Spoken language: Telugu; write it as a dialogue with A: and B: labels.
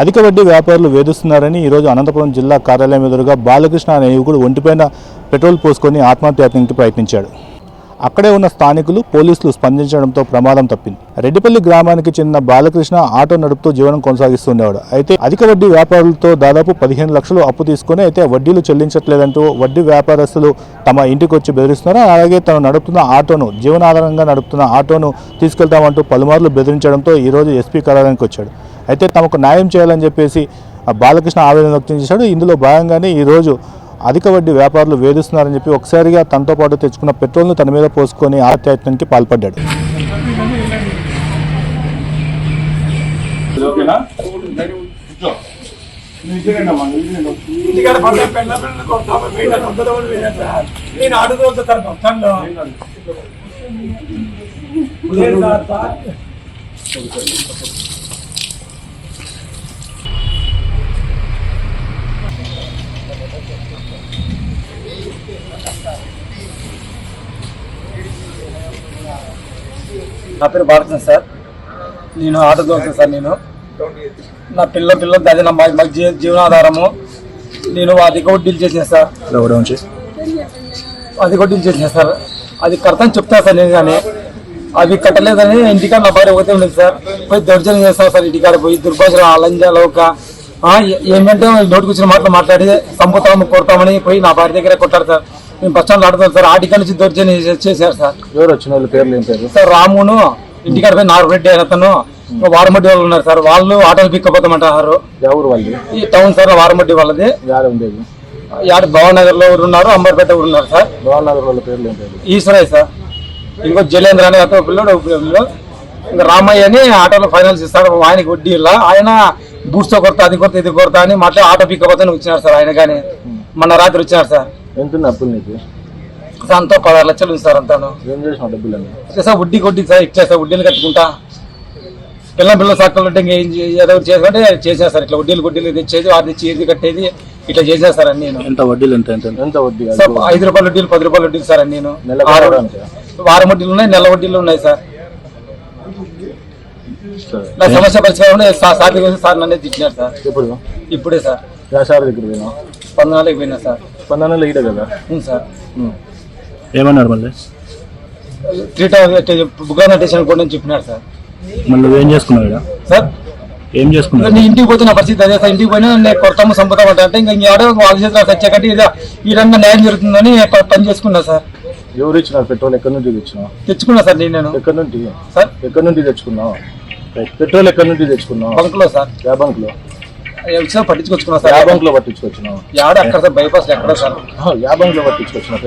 A: అధిక వడ్డీ వ్యాపారులు వేధిస్తున్నారని ఈరోజు అనంతపురం జిల్లా కార్యాలయం ఎదురుగా బాలకృష్ణ అనే యువకుడు ఒంటిపైన పెట్రోల్ పోసుకొని ఆత్మహత్యానికి ప్రయత్నించాడు. అక్కడే ఉన్న స్థానికులు పోలీసులు స్పందించడంతో ప్రమాదం తప్పింది. రెడ్డిపల్లి గ్రామానికి చెందిన బాలకృష్ణ ఆటో నడుపుతూ జీవనం కొనసాగిస్తుండేవాడు. అయితే అధిక వడ్డీ వ్యాపారులతో దాదాపు పదిహేను లక్షలు అప్పు తీసుకుని అయితే వడ్డీలు చెల్లించట్లేదంటూ వడ్డీ వ్యాపారస్తులు తమ ఇంటికి వచ్చి బెదిరిస్తున్నారు. అలాగే తను నడుపుతున్న ఆటోను జీవనాధారంగా నడుపుతున్న ఆటోను తీసుకెళ్తామంటూ పలుమార్లు బెదిరించడంతో ఈరోజు ఎస్పీ కార్యాలయానికి వచ్చాడు. అయితే తమకు న్యాయం చేయాలని చెప్పేసి బాలకృష్ణ ఆవేదన వ్యక్తం చేశాడు. ఇందులో భాగంగానే ఈరోజు అధిక వడ్డీ వ్యాపారులు వేధిస్తున్నారని చెప్పి ఒకసారిగా తనతో పాటు తెచ్చుకున్న పెట్రోల్ను తన మీద పోసుకొని ఆత్మహత్యానికి పాల్పడ్డాడు.
B: నా పేరు భారత సార్. నేను ఆటో దోస్తాను సార్ నేను. నా పిల్ల పిల్ల అదే నా మాకు జీవనాధారము. నేను అది వడ్డీలు చేసిన సార్. అది వడ్డీలు చేసిన సార్. అది కడతాను చెప్తా సార్ నేను కానీ. అవి కట్టలేదని ఇంటికాడ నా భార్య ఒకటే ఉంది సార్. పోయి దౌర్జన్యం చేస్తాను సార్ ఇంటికాడ పోయి. దుర్భాష లంజ లౌక ఆ, ఏ- ఏమంటే నోటికి వచ్చిన మాటలు మాట్లాడి చంపుతాము కొడతామని పోయి నా భార్య దగ్గర కొట్టారు సార్. మేము బస్ స్టాండ్ ఆడుతాం సార్. ఆటికా నుంచి దౌర్జన్యం చే- చేశారు సార్.
C: ఎవరు వచ్చిన వాళ్ళ పేర్లు ఏం పేరు?
B: సార్ రామును ఇంటికాడ పోయి నాలుగు రెడ్డి అయిన అతను వారమడ్డి వాళ్ళు ఉన్నారు సార్. వాళ్ళు ఆటోలు పిక్కపోతామంటారు
C: ఎవరు వాళ్ళు
B: ఈ టౌన్ సార్ వారమడ్డి వాళ్ళది.
C: ఉండేది?
B: యాడ భవనగర్లో ఎవరు ఉన్నారు అంబర్పేట ఎవరు ఉన్నారు సార్.
C: భవనగర్ వాళ్ళ పేర్లు ఏం పేరు?
B: ఈశ్వరయ్య సార్. ఇంకో జలేంద్ర అనే అతను పిల్లడు ఒక పిల్లడు. ఇంకా రామయ్య అని ఆటోలో ఫైనాన్స్ ఇస్తాడు. ఆయనకి వడ్డీ ఇలా ఆయన బూట్స్తో కొడతా అది కొడతా ఇది కొడతా అని మాట్లాడి ఆటో పిక్కపోతే వచ్చినారు సార్. ఆయన కానీ మొన్న రాత్రి వచ్చినారు సార్.
C: ఎంత ఉంది అప్పులు నీకు?
B: అంతా పదహారు లక్షలు ఉంది సార్ అంతాను.
C: ఏం చేసిన డబ్బులని
B: చేసా వడ్డీ కొట్టి సార్ ఇచ్చేస్తా వడ్డీలు కట్టుకుంటా. పిల్ల పిల్ల సక్కలు ఉంటే ఏం ఏదో చేసుకుంటే చేసేస్తారు ఇట్లా వడ్డీలు వడ్డీలు తెచ్చేది వాటి తెచ్చి ఏది కట్టేది ఇట్లా చేసేస్తారని నేను.
A: ఎంత వడ్డీలు ఎంత ఎంత
C: ఎంత? వడ్డీ?
B: సార్ ఐదు రూపాయల వడ్డీలు పది రూపాయల వడ్డీలు సార్ అని నేను? వారం వడ్డీలు ఉన్నాయి నెల వడ్డీలు ఉన్నాయి సార్.
C: సరే.
B: నా సమస్య పరిష్కారం సార్ సార్ నన్నే తిట్టినారు సార్.
C: ఎప్పుడు?
B: ఇప్పుడే సార్.
C: వ్యాసాల దగ్గర
B: పంతొమ్మిది పోయినా సార్.
C: పన్నెండు ఈడ కదా?
B: అవును సార్.
A: ఏమన్నారు మళ్ళీ?
B: త్రీ టౌన్ బుగాన స్టేషన్ కూడా అని చెప్పినారు సార్.
A: మళ్ళీ నువ్వేం చేసుకున్నావు?
B: సార్?
A: ఏం చేసుకున్నావు?
B: నీ ఇంటికి పోతే నా పరిస్థితి అదే సార్. ఇంటికి పోయినా నేను కొడతాము సంపుతాము అంటే ఇంకా ఎవడో వాళ్ళ చేతిలో తెచ్చాకంటే ఇది ఈ రంగా న్యాయం జరుగుతుందని పని చేసుకున్నా సార్.
C: ఎవరు ఇచ్చినారు పెట్రోల్? ఎక్కడి నుంచి తెచ్చినావు?
B: తెచ్చుకున్నా సార్ నేను నేను.
C: ఎక్కడి నుండి?
B: సార్?
C: ఎక్కడి నుండి తెచ్చుకున్నావు? పెట్రోల్ ఎక్కడి నుండి తెచ్చుకున్నావు?
B: బంక్లో సార్.
C: యా బంక్లో
B: ఒకసారి పట్టించుకొచ్చుకున్నా సార్?
C: బంక్లో పట్టించుకొచ్చినావు
B: యాడ అక్కడ సార్? బైపాస్ ఎక్కడ సార్?
C: యా బంక్లో పట్టించుకొచ్చినావు పెట్రోల్